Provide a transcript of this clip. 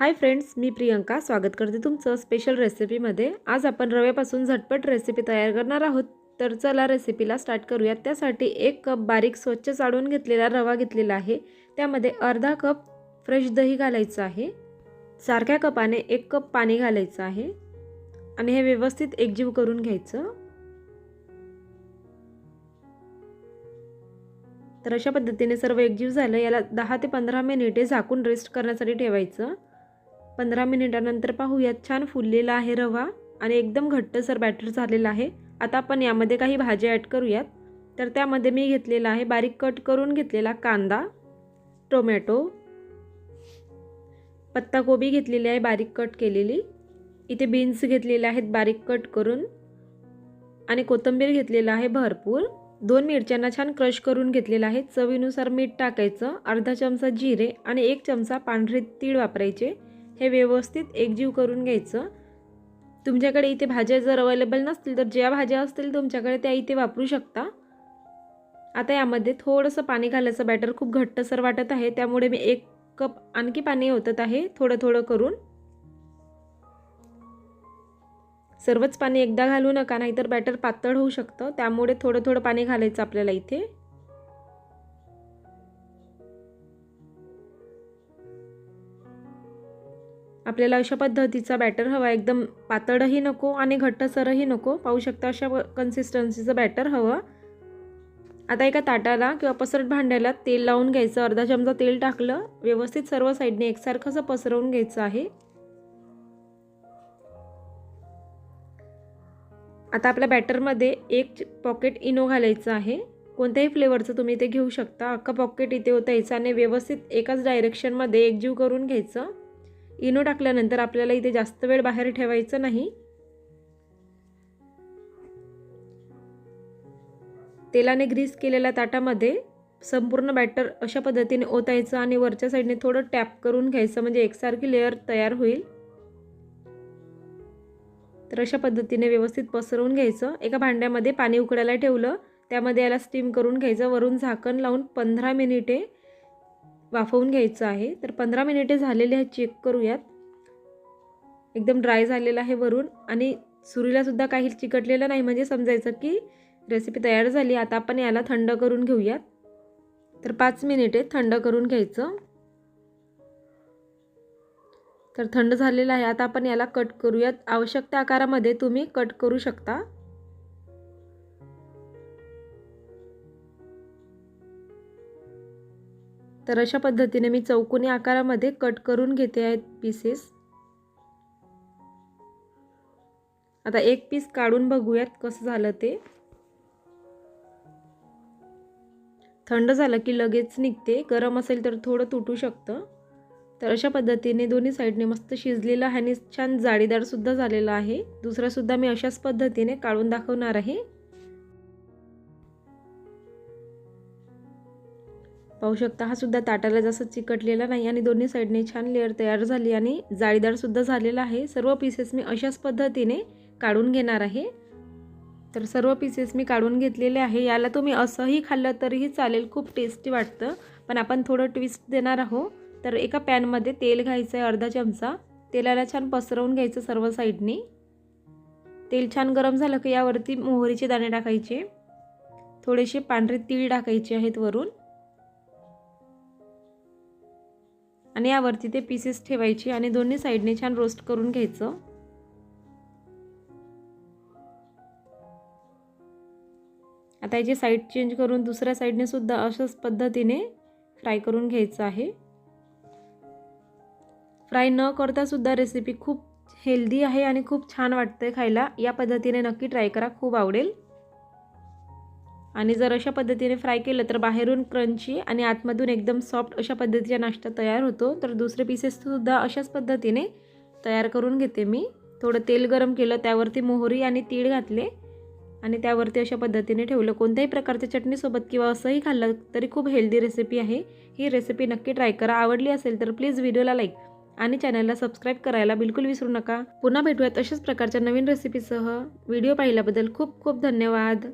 Hi friends मी प्रियंका. स्वागत करते तुमचं स्पेशल रेसिपीमध्ये आज आपण रव्यापासून झटपट रेसिपी तयार करणार आहोत. तर चला रेसिपीला स्टार्ट करूयात. त्यासाठी एक कप बारीक स्वच्छ चाळून घेतलेला रवा घेतलेला आहे. त्यामध्ये अर्धा कप फ्रेश दही घालायचं आहे. सारख्या कपाने एक कप पाणी घालायचं आहे. आणि हे व्यवस्थित एकजीव करून घ्यायचं. तर अशा पद्धतीने सर्व एकजीव झालं. याला दहा ते पंधरा मिनिटे झाकून रेस्ट करण्यासाठी ठेवायचं. पंधरा मिनिटानंतर पाहूयात. छान फुललेला आहे रवा आणि एकदम घट्टसर बॅटर झालेला आहे. आता आपण यामध्ये काही भाज्या ॲड करूयात. तर त्यामध्ये मी घेतलेला आहे बारीक कट करून घेतलेला कांदा टोमॅटो पत्ताकोबी घेतलेली आहे बारीक कट केलेली. इथे बीन्स घेतलेले आहेत बारीक कट करून. आणि कोथिंबीर घेतलेला आहे भरपूर. दोन मिरच्यांना छान क्रश करून घेतलेला आहे. चवीनुसार मीठ टाकायचं. अर्धा चमचा जिरे आणि एक चमचा पांढरे तीळ वापरायचे. हे व्यवस्थित एकजीव करून घ्यायचं. तुमच्याकडे इथे भाज्या जर अवेलेबल नसतील तर ज्या भाज्या असतील तुमच्याकडे त्या इथे वापरू शकता. आता यामध्ये थोडंसं पाणी घालायचं. बॅटर खूप घट्टसर वाटत आहे त्यामुळे मी एक कप आणखी पाणी ओतत आहे थोडं थोडं करून. सर्वच पाणी एकदा घालू नका नाहीतर बॅटर पातळ होऊ शकतं. त्यामुळे थोडं थोडं पाणी घालायचं आपल्याला इथे. आपल्याला अशा पद्धतीचा बॅटर हवा. एकदम पातळही नको आणि घट्टसरही नको. पाहू शकता अशा कन्सिस्टन्सीचं बॅटर हवं. आता एका ताटाला किंवा पसरट भांड्याला तेल लावून घ्यायचं. अर्धा चमचा तेल टाकलं. व्यवस्थित सर्व साईडने एकसारखं असं पसरवून घ्यायचं आहे. आता आपल्या बॅटरमध्ये एक पॉकेट इनो घालायचं आहे. कोणत्याही फ्लेवरचं तुम्ही ते घेऊ शकता. अख्खा पॉकेट इथे ओतायचं आणि व्यवस्थित एकाच डायरेक्शनमध्ये एकजीव करून घ्यायचं. इनो टाकल्यानंतर आपल्याला इथे जास्त वेळ बाहेर ठेवायचं नाही. तेलाने ग्रीस केलेल्या ताटामध्ये संपूर्ण बॅटर अशा पद्धतीने ओतायचं आणि वरच्या साईडने थोडं टॅप करून घ्यायचं म्हणजे एकसारखी लेअर तयार होईल. तर अशा पद्धतीने व्यवस्थित पसरवून घ्यायचं. एका भांड्यामध्ये पाणी उकडायला ठेवलं त्यामध्ये याला स्टीम करून घ्यायचं. वरून झाकण लावून पंधरा मिनिटे वाफवून घ्यायचं आहे. तर पंधरा मिनिटे झालेले आहे चेक करूयात. एकदम ड्राय झालेलं आहे वरून आणि सुरीलासुद्धा काही चिकटलेलं नाही. म्हणजे समजायचं की रेसिपी तयार झाली. आता आपण याला थंड करून घेऊयात. तर पाच मिनिटे थंड करून घ्यायचं. तर थंड झालेलं आहे. आता आपण याला कट करूयात. आवश्यक त्या आकारामध्ये तुम्ही कट करू शकता. तर अशा पद्धतीने मी चौकोनी आकारामध्ये कट करून घेते आहेत पीसेस आता एक पीस काढून बघूयात कसं झालं ते. थंड झालं की लगेच निघते. गरम असेल तर थोडं तुटू शकतं. तर अशा पद्धतीने दोन्ही साईडने मस्त शिजलेलं आहे आणि छान जाळीदारसुद्धा झालेलं आहे. दुसरासुद्धा मी अशाच पद्धतीने काढून दाखवणार आहे. पाहू शकता हा सुद्धा ताटाला जसं चिकटलेला नाही आणि दोन्ही साईडने छान लेअर तयार झाली आणि जाळीदारसुद्धा झालेला आहे. सर्व पीसेस मी अशाच पद्धतीने काढून घेणार आहे. तर सर्व पीसेस मी काढून घेतलेले आहे. याला तुम्ही असंही खाल्लं तरीही चालेल खूप टेस्टी वाटतं. पण आपण थोडं ट्विस्ट देणार आहोत. तर एका पॅनमध्ये तेल घ्यायचं आहे अर्धा चमचा. तेलाला छान पसरवून घ्यायचं सर्व साईडने. तेल छान गरम झालं की यावरती मोहरीचे दाणे टाकायचे. थोडेसे पांढरे तीळ टाकायचे आहेत वरून. आणि यावरती ते पीसेस ठेवायचे आणि दोन्ही साईडने छान रोस्ट करून घ्यायचं. आता याची साईड चेंज करून दुसऱ्या साईडने सुद्धा अशाच पद्धतीने फ्राय करून घ्यायचं आहे. फ्राय न करता सुद्धा रेसिपी खूप हेल्दी आहे आणि खूप छान वाटते खायला. या पद्धतीने नक्की ट्राय करा खूप आवडेल. आणि जर अशा पद्धतीने फ्राय केलं तर बाहेरून क्रंची आणि आतमधून एकदम सॉफ्ट अशा पद्धतीचा नाश्ता तयार होतो. तर दुसरे पीसेससुद्धा अशाच पद्धतीने तयार करून घेते मी. थोडं तेल गरम केलं त्यावरती मोहरी आणि तीळ घातले आणि त्यावरती अशा पद्धतीने ठेवलं. कोणत्याही प्रकारच्या चटणीसोबत किंवा असंही खाल्लं तरी खूप हेल्दी रेसिपी आहे. ही रेसिपी नक्की ट्राय करा. आवडली असेल तर प्लीज व्हिडिओला लाईक आणि चॅनलला सबस्क्राईब करायला बिलकुल विसरू नका. पुन्हा भेटूयात अशाच प्रकारच्या नवीन रेसिपीसह व्हिडिओ पाहिल्याबद्दल खूप खूप धन्यवाद.